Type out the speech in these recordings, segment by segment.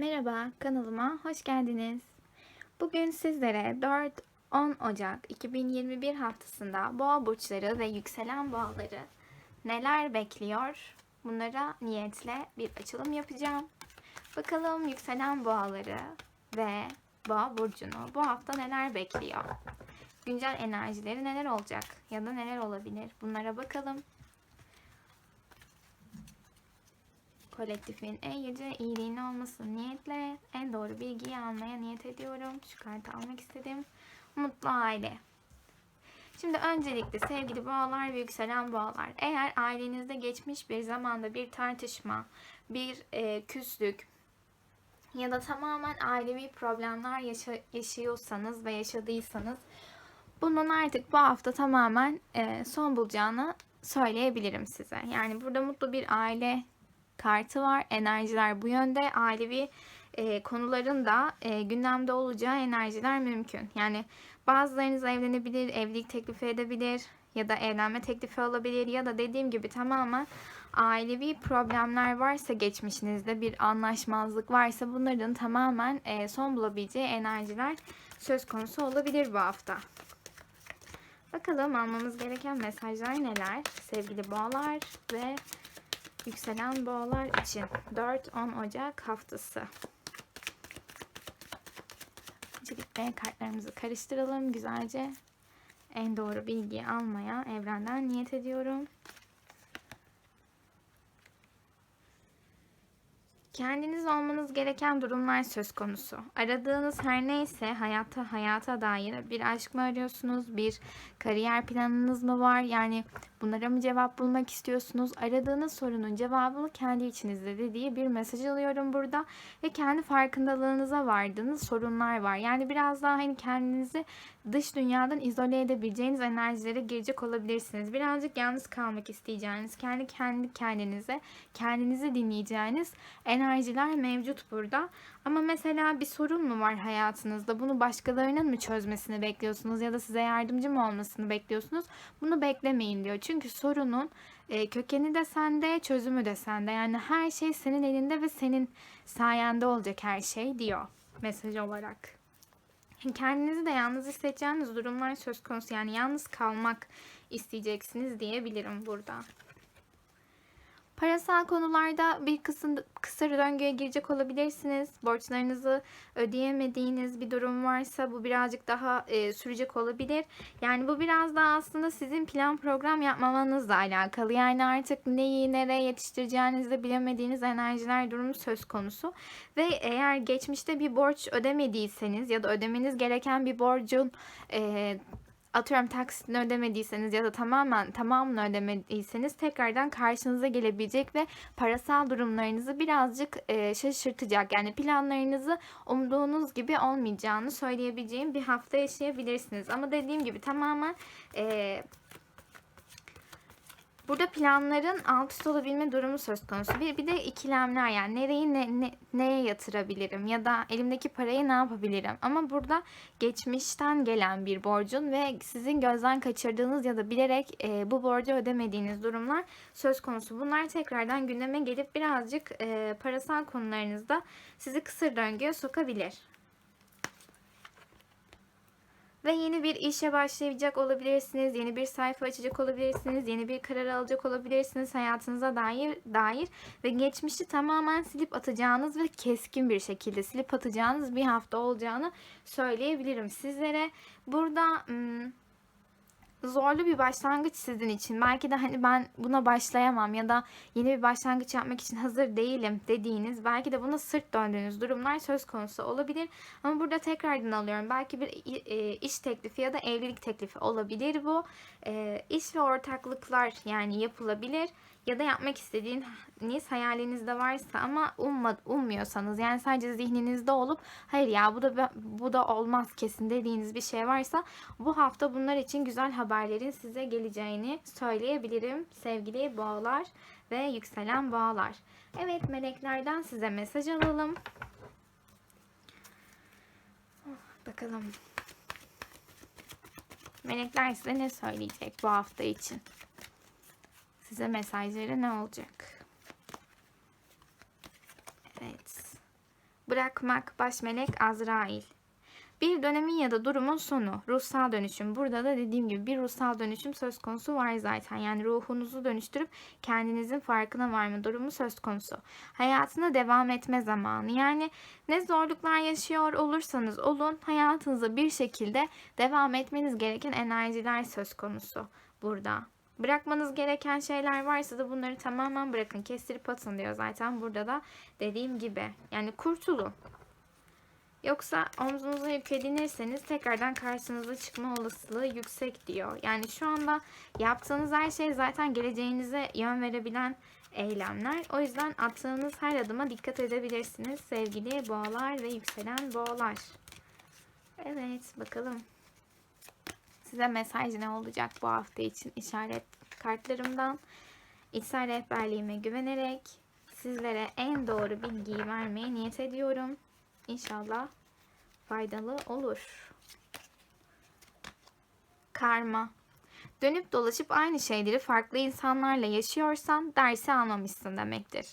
Merhaba, kanalıma hoş geldiniz. Bugün sizlere 4-10 Ocak 2021 haftasında boğa burçları ve yükselen boğaları neler bekliyor? Bunlara niyetle bir açılım yapacağım. Bakalım yükselen boğaları ve boğa burcunu bu hafta neler bekliyor? Güncel enerjileri neler olacak ya da neler olabilir? Bunlara bakalım. Kolektifin en yüce iyiliğine olması niyetle en doğru bilgiyi almaya niyet ediyorum. Şu kartı almak istedim. Mutlu aile. Şimdi öncelikle sevgili boğalar ve yükselen boğalar. Eğer ailenizde geçmiş bir zamanda bir tartışma, bir e, küslük ya da tamamen ailevi problemler yaşa- yaşıyorsanız ve yaşadıysanız bunun artık bu hafta tamamen e, son bulacağını söyleyebilirim size. Yani burada mutlu bir aile kartı var. Enerjiler bu yönde. Ailevi e, konuların da e, gündemde olacağı enerjiler mümkün. Yani bazılarınız evlenebilir, evlilik teklifi edebilir ya da evlenme teklifi alabilir ya da dediğim gibi tamamen ailevi problemler varsa geçmişinizde bir anlaşmazlık varsa bunların tamamen e, son bulabileceği enerjiler söz konusu olabilir bu hafta. Bakalım almamız gereken mesajlar neler sevgili boğalar ve Yükselen boğalar için 4-10 Ocak haftası. Öncelikle kartlarımızı karıştıralım güzelce. En doğru bilgiyi almaya evrenden niyet ediyorum. Kendiniz olmanız gereken durumlar söz konusu. Aradığınız her neyse hayata hayata dair bir aşk mı arıyorsunuz? Bir kariyer planınız mı var? Yani bunlara mı cevap bulmak istiyorsunuz? Aradığınız sorunun cevabını kendi içinizde dediği bir mesaj alıyorum burada ve kendi farkındalığınıza vardığınız sorunlar var. Yani biraz daha hani kendinizi dış dünyadan izole edebileceğiniz enerjilere girecek olabilirsiniz. Birazcık yalnız kalmak isteyeceğiniz, kendi kendi kendinize, kendinizi dinleyeceğiniz enerjiler mevcut burada. Ama mesela bir sorun mu var hayatınızda? Bunu başkalarının mı çözmesini bekliyorsunuz ya da size yardımcı mı olmasını bekliyorsunuz? Bunu beklemeyin diyor. Çünkü sorunun e, kökeni de sende, çözümü de sende. Yani her şey senin elinde ve senin sayende olacak her şey diyor mesaj olarak. Kendinizi de yalnız hissedeceğiniz durumlar söz konusu. Yani yalnız kalmak isteyeceksiniz diyebilirim burada. Parasal konularda bir kısım, kısır döngüye girecek olabilirsiniz. Borçlarınızı ödeyemediğiniz bir durum varsa bu birazcık daha e, sürecek olabilir. Yani bu biraz daha aslında sizin plan program yapmamanızla alakalı. Yani artık neyi nereye yetiştireceğinizi bilemediğiniz enerjiler durumu söz konusu. Ve eğer geçmişte bir borç ödemediyseniz ya da ödemeniz gereken bir borcun e, atıyorum taksitini ödemediyseniz ya da tamamen tamamını ödemediyseniz tekrardan karşınıza gelebilecek ve parasal durumlarınızı birazcık e, şaşırtacak. Yani planlarınızı umduğunuz gibi olmayacağını söyleyebileceğim bir hafta yaşayabilirsiniz. Ama dediğim gibi tamamen e, Burada planların alt üst olabilme durumu söz konusu. Bir, bir de ikilemler yani nereyi ne, ne, neye yatırabilirim ya da elimdeki parayı ne yapabilirim. Ama burada geçmişten gelen bir borcun ve sizin gözden kaçırdığınız ya da bilerek e, bu borcu ödemediğiniz durumlar söz konusu. Bunlar tekrardan gündeme gelip birazcık e, parasal konularınızda sizi kısır döngüye sokabilir. Ve yeni bir işe başlayacak olabilirsiniz, yeni bir sayfa açacak olabilirsiniz, yeni bir karar alacak olabilirsiniz hayatınıza dair dair ve geçmişi tamamen silip atacağınız ve keskin bir şekilde silip atacağınız bir hafta olacağını söyleyebilirim sizlere. Burada zorlu bir başlangıç sizin için. Belki de hani ben buna başlayamam ya da yeni bir başlangıç yapmak için hazır değilim dediğiniz, belki de buna sırt döndüğünüz durumlar söz konusu olabilir. Ama burada tekrardan alıyorum. Belki bir e, iş teklifi ya da evlilik teklifi olabilir bu. E, iş ve ortaklıklar yani yapılabilir ya da yapmak istediğiniz hayalinizde varsa ama umma, ummuyorsanız yani sadece zihninizde olup hayır ya bu da bu da olmaz kesin dediğiniz bir şey varsa bu hafta bunlar için güzel haberlerin size geleceğini söyleyebilirim sevgili boğalar ve yükselen boğalar. Evet meleklerden size mesaj alalım. Bakalım. Melekler size ne söyleyecek bu hafta için? Size mesajları ne olacak? Evet. Bırakmak, baş melek Azrail. Bir dönemin ya da durumun sonu, ruhsal dönüşüm. Burada da dediğim gibi bir ruhsal dönüşüm söz konusu var zaten. Yani ruhunuzu dönüştürüp kendinizin farkına varma durumu söz konusu. Hayatına devam etme zamanı. Yani ne zorluklar yaşıyor olursanız olun hayatınıza bir şekilde devam etmeniz gereken enerjiler söz konusu burada. Bırakmanız gereken şeyler varsa da bunları tamamen bırakın. Kestirip atın diyor zaten burada da dediğim gibi. Yani kurtulun. Yoksa omzunuza yük edinirseniz tekrardan karşınıza çıkma olasılığı yüksek diyor. Yani şu anda yaptığınız her şey zaten geleceğinize yön verebilen eylemler. O yüzden attığınız her adıma dikkat edebilirsiniz sevgili boğalar ve yükselen boğalar. Evet bakalım. Size mesaj ne olacak bu hafta için işaret kartlarımdan. İçsel rehberliğime güvenerek sizlere en doğru bilgiyi vermeye niyet ediyorum. İnşallah faydalı olur. Karma. Dönüp dolaşıp aynı şeyleri farklı insanlarla yaşıyorsan dersi almamışsın demektir.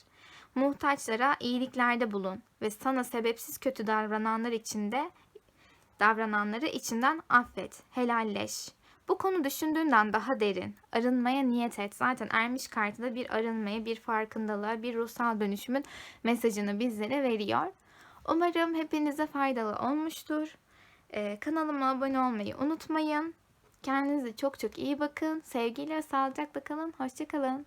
Muhtaçlara iyiliklerde bulun ve sana sebepsiz kötü davrananlar içinde davrananları içinden affet, helalleş. Bu konu düşündüğünden daha derin. Arınmaya niyet et. Zaten ermiş kartı da bir arınmaya, bir farkındalığa, bir ruhsal dönüşümün mesajını bizlere veriyor. Umarım hepinize faydalı olmuştur. Ee, kanalıma abone olmayı unutmayın. Kendinize çok çok iyi bakın. Sevgiyle, sağlıcakla kalın. Hoşçakalın.